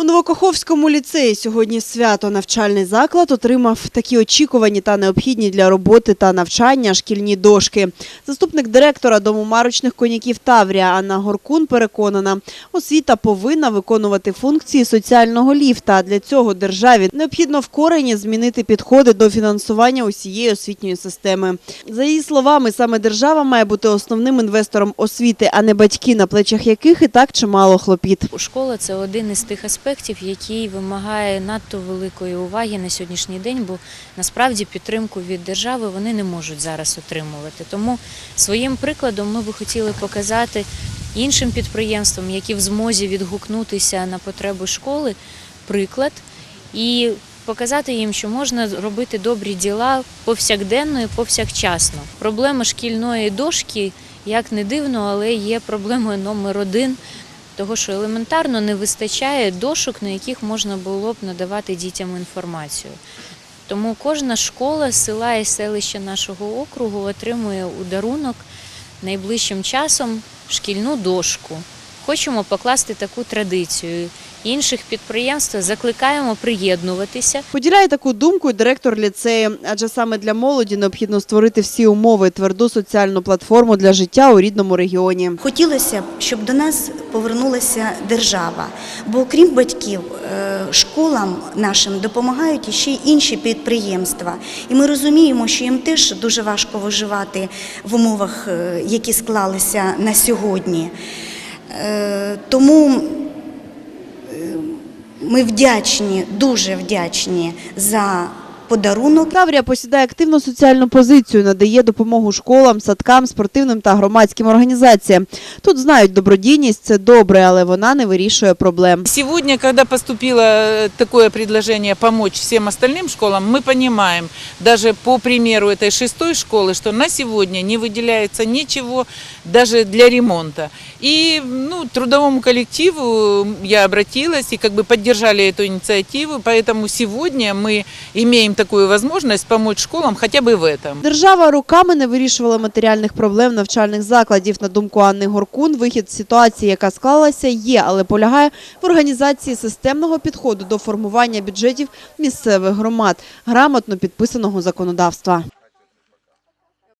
У Новокоховському ліцеї сьогодні свято навчальний заклад отримав такі очікувані та необхідні для роботи та навчання шкільні дошки. Заступник директора Дому марочних коняків Таврія Анна Горкун переконана, освіта повинна виконувати функції соціального ліфта. Для цього державі необхідно в корені змінити підходи до фінансування усієї освітньої системи. За її словами, саме держава має бути основним інвестором освіти, а не батьки, на плечах яких і так чимало хлопіт. Школа це один із тих аспектів, який вимагає надто великої уваги на сьогоднішній день, бо насправді підтримку від держави вони не можуть зараз отримувати. Тому своїм прикладом ми би хотіли показати іншим підприємствам, які в змозі відгукнутися на потреби школи, приклад і показати їм, що можна робити добрі діла повсякденно і повсякчасно. Проблема шкільної дошки, як не дивно, але є проблемою номер один того, що елементарно не вистачає дошок, на яких можна було б надавати дітям інформацію. Тому кожна школа, села і селища нашого округу отримує у дарунок найближчим часом шкільну дошку. Хочемо покласти таку традицію. Інших підприємств закликаємо приєднуватися. Поділяє таку думку і директор ліцею, адже саме для молоді необхідно створити всі умови, тверду соціальну платформу для життя у рідному регіоні. Хотілося б, щоб до нас повернулася держава, бо окрім батьків, е, школам нашим допомагають іще й інші підприємства. І ми розуміємо, що їм теж дуже важко виживати в умовах, е, які склалися на сьогодні. Е, Тому е, ми вдячні, дуже вдячні за подарунок. Таврія посідає активну соціальну позицію, надає допомогу школам, садкам, спортивним та громадським організаціям. Тут знають, добродійність це добре, але вона не вирішує проблем. Сегодня, когда поступило э, такое предложение помочь всем остальным школам, мы понимаем, даже по примеру этой шестой школы, что на сегодня не выделяется ничего даже для ремонта. И ну, трудовому коллективу я обратилась и как бы поддержали эту инициативу, поэтому сегодня мы имеем такую возможность помочь школам хотя бы в этом. Держава руками не вирішувала матеріальних проблем навчальних закладів. На думку Анни Горкун, вихід з ситуації, яка склалася, є, але полягає в організації системного підходу до формування бюджетів місцевих громад, грамотно підписаного законодавства.